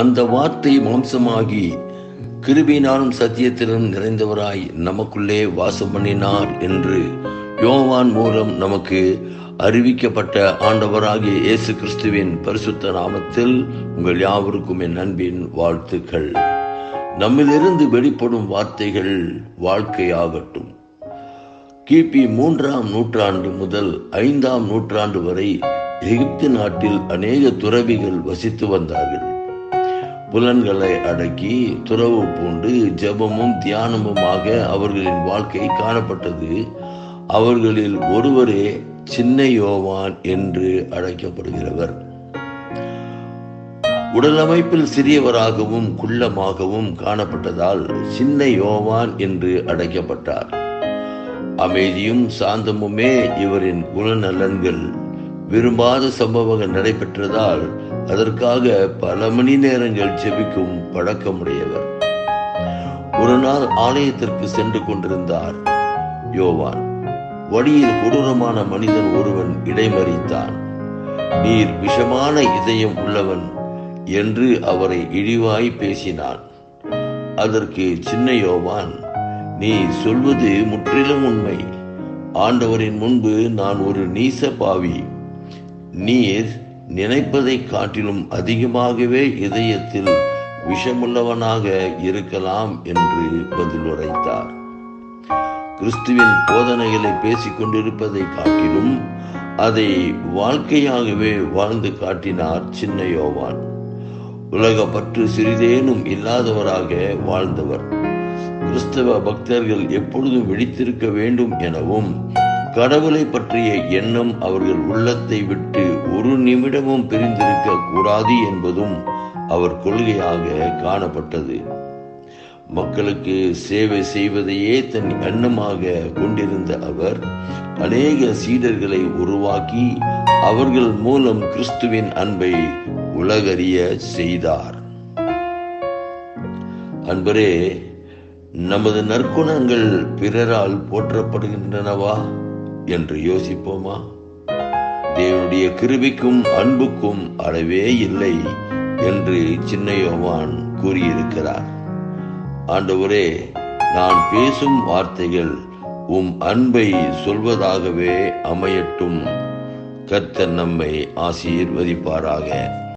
அந்த வார்த்தை மாம்சமாகி கிருபினாலும் சத்தியத்திலும் நிறைந்தவராய் நமக்குள்ளே வாசம் பண்ணினார் என்று யோவான் மூலம் நமக்கு அறிவிக்கப்பட்ட ஆண்டவராகிய இயேசு கிறிஸ்துவின் பரிசுத்த நாமத்தில் உங்கள் யாவருக்கும் என் அன்பின் வாழ்த்துக்கள். நம்மிலிருந்து வெளிப்படும் வார்த்தைகள் வாழ்க்கையாகட்டும். கிபி மூன்றாம் நூற்றாண்டு முதல் ஐந்தாம் நூற்றாண்டு வரை எகிப்து நாட்டில் அநேக துறவிகள் வசித்து வந்தார்கள். புலன்களை அடக்கி துறவு பூண்டு ஜபமும் தியானமுமாக அவர்களின் வாழ்க்கை காணப்பட்டது. அவர்களில் ஒருவரே சின்ன யோவான் என்று அழைக்கப்படுகிறவர். உடலமைப்பில் சிறியவராகவும் குள்ளமாகவும் காணப்பட்டதால் சின்ன யோவான் என்று அழைக்கப்பட்டார். அமைதியும் சாந்தமுமே இவரின் குணநலன்கள். விரும்பாத சம்பவங்கள் நடைபெற்றதால் அதற்காக பல மணி நேரங்கள் செபிக்கும் பழக்கமுடையவர். ஒரு நாள் ஆலயத்திற்கு சென்று கொண்டிருந்தார். யோவான் வழியில் கொடூரமான மனிதன் ஒருவன் இடைமறித்தான். நீர் விஷமான இதயம் உள்ளவன் என்று அவரை இழிவாய் பேசினான். அதற்கு சின்ன யோவான் நீ சொல்வது முற்றிலும் உண்மை. ஆண்டவரின் முன்பு நான் ஒரு நீச பாவி. நீர் நினைப்பதை காட்டிலும் அதிகமாகவே இதயத்தில் விஷமுள்ளவனாக இருக்கலாம் என்று பதில் உரைத்தார் கிறிஸ்துவின் போதனைகளை பேசிக் கொண்டிருப்பதை காட்டிலும் அதை வாழ்க்கையாகவே வாழ்ந்து காட்டினார் சின்ன யோவான். உலக பற்று சிறிதேனும் இல்லாதவராக வாழ்ந்தவர். கிறிஸ்தவ பக்தர்கள் எப்பொழுதும் விழித்திருக்க வேண்டும் எனவும் கடவுளை பற்றிய எண்ணம் அவர்கள் உள்ளத்தை விட்டு ஒரு நிமிடமும் பிரிந்திருக்க கூடாது என்பதும் அவர் கொள்கையாக காணப்பட்டது. மக்களுக்கு சேவை செய்வதையே தன் எண்ணமாக கொண்டிருந்த அவர் அநேக சீடர்களை உருவாக்கி அவர்கள் மூலம் கிறிஸ்துவின் அன்பை உலகறிய செய்தார். அன்பரே நமது நற்குணங்கள் பிறரால் போற்றப்படுகின்றனவா என்று யோசிப்போமா? தேவனுடைய கிருபிக்கும் அன்புக்கும் அளவே இல்லை என்று சின்ன யோவான் கூறியிருக்கிறார். ஆண்டவரே நான் பேசும் வார்த்தைகள் உம் அன்பை சொல்வதாகவே அமையட்டும். கர்த்தர் நம்மை ஆசீர்வதிப்பாராக.